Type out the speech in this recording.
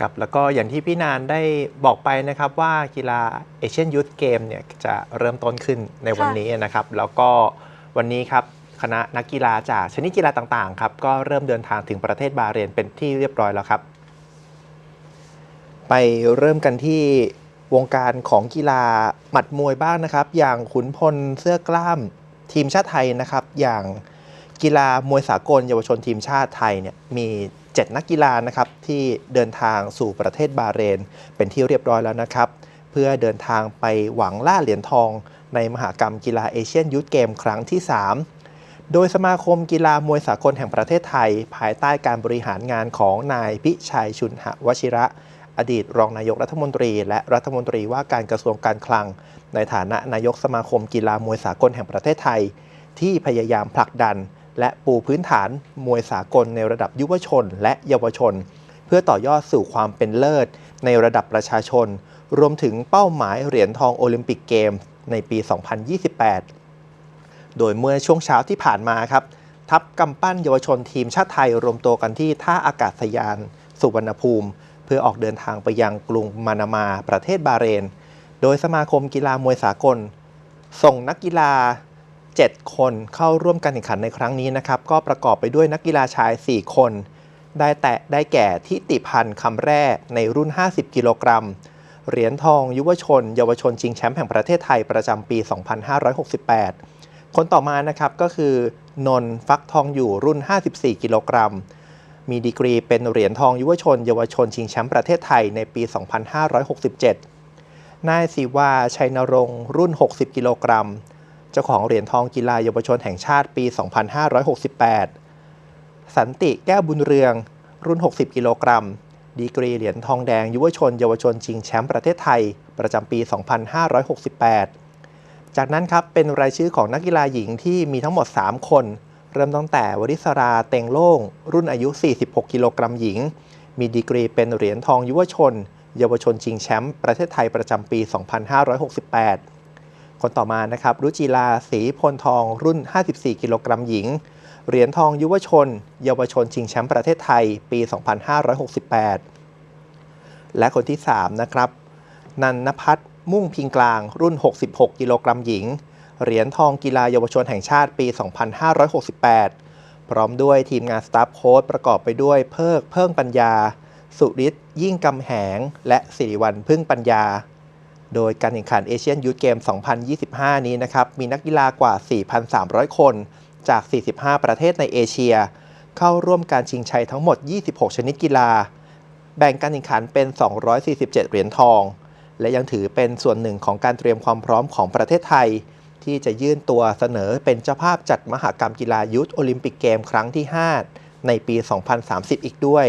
ครับแล้วก็อย่างที่พี่นานได้บอกไปนะครับว่ากีฬาเอเชียนยูทเกมเนี่ยจะเริ่มต้นขึ้นในวันนี้นะครับ แล้วก็วันนี้ครับคณะนักกีฬาจากชนิดกีฬาต่างๆครับก็เริ่มเดินทางถึงประเทศบาเรนเป็นที่เรียบร้อยแล้วครับ ไปเริ่มกันที่วงการของกีฬาหมัดมวยบ้างนะครับ อย่างขุนพลเสื้อกล้ามทีมชาติไทยนะครับ อย่างกีฬามวยสากลเยาวชนทีมชาติไทยเนี่ยมี 7 นักกีฬานะครับที่เดินทางสู่ประเทศบาเรน เป็นที่เรียบร้อยแล้วนะครับ เพื่อเดินทางไปหวังล่าเหรียญทอง ในมหากรรมกีฬาเอเชียนยูทเกมครั้งที่ 3 โดยสมาคมกีฬามวยสากลแห่งประเทศไทย ภายใต้การบริหารงานของนายพิชัยชุนหวชิระ อดีตรองนายกรัฐมนตรี และรัฐมนตรีว่าการกระทรวงการคลัง ในฐานะนายกสมาคมกีฬามวยสากลแห่งประเทศไทย ที่พยายามผลักดัน และปูพื้นฐานมวยสากลในระดับยุวชนและเยาวชน เพื่อต่อยอดสู่ความเป็นเลิศ ในระดับประชาชน รวมถึงเป้าหมายเหรียญทองโอลิมปิกเกมในปี 2028 โดยเมื่อช่วงเช้าที่ผ่านมาครับ ทัพกำปั้นเยาวชนทีมชาติไทยรวมตัวกันที่ท่าอากาศยาน สุวรรณภูมิ เพื่อออกเดินทางไปยังกรุงมานามาประเทศบาเรน โดยสมาคมกีฬามวยสากล ส่งนักกีฬา 7 คนเข้าร่วมการแข่งขันในครั้งนี้นะครับ ก็ประกอบไปด้วยนักกีฬาชาย 4 คน ได้แต่ได้แก่ทิติพันธ์คำแร่ในรุ่น 50 กิโลกรัม เหรียญทอง ยุวชน เยาวชนชิงแชมป์แห่งประเทศไทยประจำปี 2568 คนต่อมานะครับก็คือนนท์ฟักทองอยู่รุ่น 54 กิโลกรัม มีดีกรีเป็นเหรียญทองยุวชน เยาวชนชิงแชมป์ประเทศไทยในปี 2567นายศิวาชัยนรงค์รุ่น 60 กิโลกรัม จ้าของเหรียญทองกีฬาเยาวชนแห่งชาติปี 2568 สันติแก้วบุญเรือง รุ่น 60 กิโลกรัม ดีกรีเหรียญทองแดงยุวชน เยาวชนชิงแชมป์ประเทศไทย ประจำปี 2568 จากนั้นครับเป็นรายชื่อของนักกีฬาหญิงที่มีทั้งหมด 3 คน เริ่มตั้งแต่วริศราเต็งโล่ง รุ่นอายุ 46 กิโลกรัมหญิง มีดีกรีเป็นเหรียญทองยุวชน เยาวชนชิงแชมป์ประเทศไทยประจำปี 2568 คนต่อมานะครับรุจิลาศรีพลทองรุ่น 54 กิโลกรัมหญิง เหรียญทองยุวชน เยาวชนชิงแชมป์ประเทศไทย ปี 2568 และคนที่ 3 นะครับ นันนพัฒมุ่งพิงกลางรุ่น 66 กิโลกรัมหญิง เหรียญทองกีฬาเยาวชนแห่งชาติปี 2568 พร้อมด้วยทีมงานสตาฟโค้ดประกอบไปด้วยเพิกเพิ่งปัญญา สุริศยิ่งกำแหง และสิริวัลพึ่งปัญญา โดยการแข่งขันเอเชียนยูทเกม 2025 นี้นะครับ มีนักกีฬากว่า 4,300 คนจาก 45 ประเทศในเอเชีย เข้าร่วมการชิงชัยทั้งหมด 26 ชนิดกีฬา แบ่งการแข่งขันเป็น 247 เหรียญทอง และยังถือเป็นส่วนหนึ่งของการเตรียมความพร้อมของประเทศไทย ที่จะยื่นตัวเสนอเป็นเจ้าภาพจัดมหกรรมกีฬายุทธโอลิมปิกเกมครั้งที่ 5 ในปี 2030 อีกด้วย